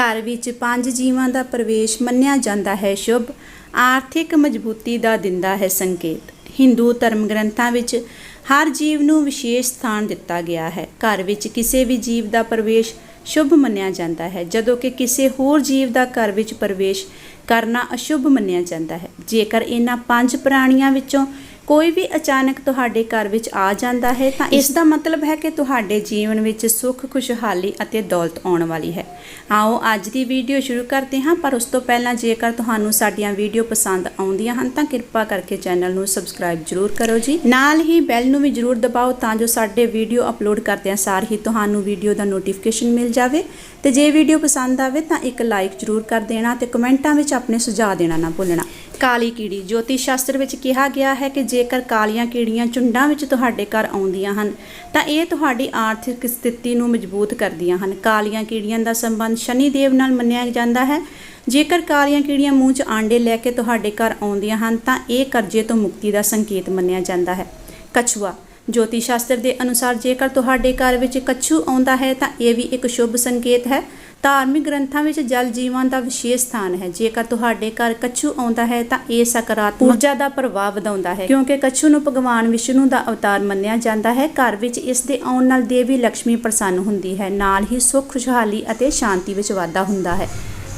ਘਰ ਵਿੱਚ ਪੰਜ ਜੀਵਾਂ ਦਾ ਪ੍ਰਵੇਸ਼ ਮੰਨਿਆ ਜਾਂਦਾ ਹੈ। ਸ਼ੁਭ, ਆਰਥਿਕ ਮਜ਼ਬੂਤੀ ਦਾ ਦਿੰਦਾ ਹੈ ਸੰਕੇਤ। ਹਿੰਦੂ ਧਰਮ ਗ੍ਰੰਥਾਂ ਵਿੱਚ ਹਰ ਜੀਵ ਨੂੰ ਵਿਸ਼ੇਸ਼ ਸਥਾਨ ਦਿੱਤਾ ਗਿਆ ਹੈ। ਘਰ ਵਿੱਚ ਕਿਸੇ ਵੀ ਜੀਵ ਦਾ ਪ੍ਰਵੇਸ਼ ਸ਼ੁਭ ਮੰਨਿਆ ਜਾਂਦਾ ਹੈ। ਜਦੋਂ ਕਿ ਕਿਸੇ ਹੋਰ ਜੀਵ ਦਾ ਘਰ ਵਿੱਚ ਪ੍ਰਵੇਸ਼ ਕਰਨਾ ਅਸ਼ੁਭ ਮੰਨਿਆ ਜਾਂਦਾ ਹੈ। ਜੇਕਰ ਇਹਨਾਂ ਪੰਜ ਪ੍ਰਾਣੀਆਂ ਵਿੱਚੋਂ ਕੋਈ ਵੀ ਅਚਾਨਕ ਤੁਹਾਡੇ ਘਰ ਵਿੱਚ ਆ ਜਾਂਦਾ ਹੈ ਤਾਂ ਇਸ ਦਾ ਮਤਲਬ ਹੈ ਕਿ ਤੁਹਾਡੇ ਜੀਵਨ ਵਿੱਚ ਸੁੱਖ, ਖੁਸ਼ਹਾਲੀ ਅਤੇ ਦੌਲਤ ਆਉਣ ਵਾਲੀ ਹੈ। ਆਓ ਅੱਜ ਦੀ ਵੀਡੀਓ ਸ਼ੁਰੂ ਕਰਦੇ ਹਾਂ, ਪਰ ਉਸ ਤੋਂ ਪਹਿਲਾਂ ਜੇਕਰ ਤੁਹਾਨੂੰ ਸਾਡੀਆਂ ਵੀਡੀਓ ਪਸੰਦ ਆਉਂਦੀਆਂ ਹਨ ਤਾਂ ਕਿਰਪਾ ਕਰਕੇ ਚੈਨਲ ਨੂੰ ਸਬਸਕ੍ਰਾਈਬ ਜਰੂਰ ਕਰੋ ਜੀ। ਨਾਲ ਹੀ ਬੈਲ ਨੂੰ ਵੀ ਜਰੂਰ ਦਬਾਓ ਤਾਂ ਜੋ ਸਾਡੇ ਵੀਡੀਓ ਅਪਲੋਡ ਕਰਦਿਆਂ ਸਾਰ ਹੀ ਤੁਹਾਨੂੰ ਵੀਡੀਓ ਦਾ ਨੋਟੀਫਿਕੇਸ਼ਨ ਮਿਲ ਜਾਵੇ। ਤੇ ਜੇ ਵੀਡੀਓ ਪਸੰਦ ਆਵੇ ਤਾਂ ਇੱਕ ਲਾਈਕ ਜਰੂਰ ਕਰ ਦੇਣਾ ਤੇ ਕਮੈਂਟਾਂ ਵਿੱਚ ਆਪਣੇ ਸੁਝਾਅ ਦੇਣਾ ਨਾ ਭੁੱਲਣਾ। ਕਾਲੀ ਕੀੜੀ। ਜੋਤਿਸ਼ ਸ਼ਾਸਤਰ ਵਿੱਚ ਕਿਹਾ ਗਿਆ ਹੈ ਕਿ ਜੇਕਰ ਕਾਲੀਆਂ ਕੀੜੀਆਂ ਝੁੰਡਾਂ ਵਿੱਚ ਤੁਹਾਡੇ ਘਰ ਆਉਂਦੀਆਂ ਹਨ, ਤਾਂ ਇਹ ਤੁਹਾਡੀ ਆਰਥਿਕ ਸਥਿਤੀ ਨੂੰ ਮਜ਼ਬੂਤ ਕਰਦੀਆਂ ਹਨ। ਕਾਲੀਆਂ ਕੀੜੀਆਂ ਦਾ ਸੰਬੰਧ ਸ਼ਨੀ ਦੇਵ ਨਾਲ ਮੰਨਿਆ ਜਾਂਦਾ ਹੈ। ਜੇਕਰ ਕਾਲੀਆਂ ਕੀੜੀਆਂ ਮੂੰਹ 'ਚ ਆਂਡੇ ਲੈ ਕੇ ਤੁਹਾਡੇ ਘਰ ਆਉਂਦੀਆਂ ਹਨ, ਤਾਂ ਇਹ ਕਰਜ਼ੇ ਤੋਂ ਮੁਕਤੀ ਦਾ ਸੰਕੇਤ ਮੰਨਿਆ ਜਾਂਦਾ ਹੈ। ਕਛੂਆ ਜੋਤਿਸ਼ ਸ਼ਾਸਤਰ ਦੇ ਅਨੁਸਾਰ ਜੇਕਰ ਤੁਹਾਡੇ ਘਰ ਵਿੱਚ ਕੱਛੂ ਆਉਂਦਾ ਹੈ ਤਾਂ ਇਹ ਵੀ ਇੱਕ ਸ਼ੁਭ ਸੰਕੇਤ ਹੈ। ਧਾਰਮਿਕ ਗ੍ਰੰਥਾਂ ਵਿੱਚ ਜਲ ਜੀਵਾਂ ਦਾ ਵਿਸ਼ੇਸ਼ ਸਥਾਨ ਹੈ। ਜੇਕਰ ਤੁਹਾਡੇ ਘਰ ਕੱਛੂ ਆਉਂਦਾ ਹੈ ਤਾਂ ਇਹ ਸਕਾਰਾਤਮਕ ਊਰਜਾ ਦਾ ਪ੍ਰਭਾਵ ਵਧਾਉਂਦਾ ਹੈ। ਕਿਉਂਕਿ ਕੱਛੂ ਨੂੰ ਭਗਵਾਨ ਵਿਸ਼ਨੂੰ ਦਾ ਅਵਤਾਰ ਮੰਨਿਆ ਜਾਂਦਾ ਹੈ। ਘਰ ਵਿੱਚ ਇਸ ਦੇ ਆਉਣ ਨਾਲ ਦੇਵੀ ਲక్ష్ਮੀ ਪ੍ਰਸੰਨ ਹੁੰਦੀ ਹੈ। ਨਾਲ ਹੀ ਸੁੱਖ ਖੁਸ਼ਹਾਲੀ ਅਤੇ ਸ਼ਾਂਤੀ ਵਿੱਚ ਵਾਧਾ ਹੁੰਦਾ ਹੈ।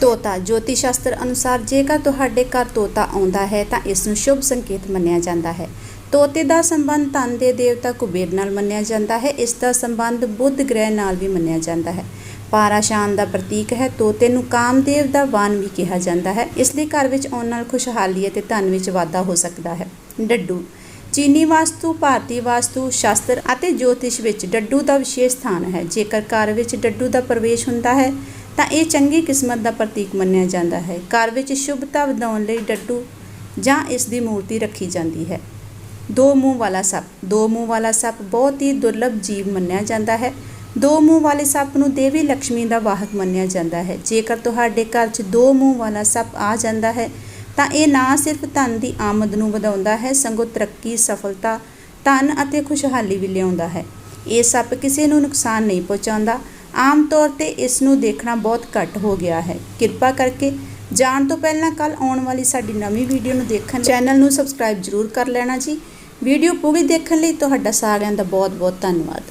ਤੋਤਾ ਜੋਤਿਸ਼ ਸ਼ਾਸਤਰ ਅਨੁਸਾਰ ਜੇਕਰ ਤੁਹਾਡੇ ਘਰ ਤੋਤਾ ਆਉਂਦਾ ਹੈ ਤਾਂ ਇਸ ਨੂੰ ਸ਼ੁਭ ਸੰਕੇਤ ਮੰਨਿਆ ਜਾਂਦਾ ਹੈ। ਤੋਤੇ ਦਾ ਸੰਬੰਧ ਧਨ ਦੇ ਦੇਵਤਾ ਕੁਬੇਰ ਨਾਲ ਮੰਨਿਆ ਜਾਂਦਾ ਹੈ। ਇਸ ਦਾ ਸੰਬੰਧ ਬੁੱਧ ਗ੍ਰਹਿ ਨਾਲ ਵੀ ਮੰਨਿਆ ਜਾਂਦਾ ਹੈ। ਪਾਰਾ ਸ਼ਾਨ ਦਾ ਪ੍ਰਤੀਕ ਹੈ। ਤੋਤੇ ਨੂੰ ਕਾਮਦੇਵ ਦਾ ਵਾਨ ਵੀ ਕਿਹਾ ਜਾਂਦਾ ਹੈ। ਇਸ ਲਈ ਘਰ ਵਿੱਚ ਆਉਣ ਨਾਲ ਖੁਸ਼ਹਾਲੀ ਅਤੇ ਧਨ ਵਿੱਚ ਵਾਧਾ ਹੋ ਸਕਦਾ ਹੈ। ਡੱਡੂ, ਚੀਨੀ ਵਾਸਤੂ, ਭਾਰਤੀ ਵਾਸਤੂ, ਸ਼ਾਸਤਰ ਅਤੇ ਜੋਤਿਸ਼ ਵਿੱਚ ਡੱਡੂ ਦਾ ਵਿਸ਼ੇਸ਼ ਸਥਾਨ ਹੈ। ਜੇਕਰ ਘਰ ਵਿੱਚ ਡੱਡੂ ਦਾ ਪ੍ਰਵੇਸ਼ ਹੁੰਦਾ ਹੈ, ਤਾਂ ਇਹ ਚੰਗੀ ਕਿਸਮਤ ਦਾ ਪ੍ਰਤੀਕ ਮੰਨਿਆ ਜਾਂਦਾ ਹੈ। ਘਰ ਵਿੱਚ ਸ਼ੁਭਤਾ ਵਧਾਉਣ ਲਈ ਡੱਡੂ ਜਾਂ ਇਸ ਦੀ ਮੂਰਤੀ ਰੱਖੀ ਜਾਂਦੀ ਹੈ। ਦੋ ਮੂੰਹ ਵਾਲਾ ਸੱਪ। ਦੋ ਮੂੰਹ ਵਾਲਾ ਸੱਪ ਬਹੁਤ ਹੀ ਦੁਰਲਭ ਜੀਵ ਮੰਨਿਆ ਜਾਂਦਾ ਹੈ। ਦੋ ਮੂੰਹ ਵਾਲੇ ਸੱਪ ਨੂੰ ਦੇਵੀ ਲక్ష్ਮੀ ਦਾ ਵਾਹਕ ਮੰਨਿਆ ਜਾਂਦਾ ਹੈ। ਜੇਕਰ ਤੁਹਾਡੇ ਘਰ 'ਚ ਦੋ ਮੂੰਹ ਵਾਲਾ ਸੱਪ ਆ ਜਾਂਦਾ ਹੈ, ਤਾਂ ਇਹ ਨਾ ਸਿਰਫ ਧਨ ਦੀ ਆਮਦ ਨੂੰ ਵਧਾਉਂਦਾ ਹੈ, ਸਗੋਂ ਤਰੱਕੀ, ਸਫਲਤਾ, ਧਨ ਅਤੇ ਖੁਸ਼ਹਾਲੀ ਵੀ ਲਿਆਉਂਦਾ ਹੈ। ਇਹ ਸੱਪ ਕਿਸੇ ਨੂੰ ਨੁਕਸਾਨ ਨਹੀਂ ਪਹੁੰਚਾਉਂਦਾ। ਆਮ ਤੌਰ ਤੇ ਇਸ ਨੂੰ ਦੇਖਣਾ ਬਹੁਤ ਘੱਟ ਹੋ ਗਿਆ ਹੈ। ਕਿਰਪਾ ਕਰਕੇ ਜਾਣ ਤੋਂ ਪਹਿਲਾਂ ਕੱਲ ਆਉਣ ਵਾਲੀ ਸਾਡੀ ਨਵੀਂ ਵੀਡੀਓ ਨੂੰ ਦੇਖਣ ਚੈਨਲ ਨੂੰ ਸਬਸਕ੍ਰਾਈਬ ਜਰੂਰ ਕਰ ਲੈਣਾ ਜੀ। ਵੀਡੀਓ ਪੂਰੀ ਦੇਖਣ ਲਈ ਤੁਹਾਡਾ ਸਾਰਿਆਂ ਦਾ ਬਹੁਤ ਬਹੁਤ ਧੰਨਵਾਦ।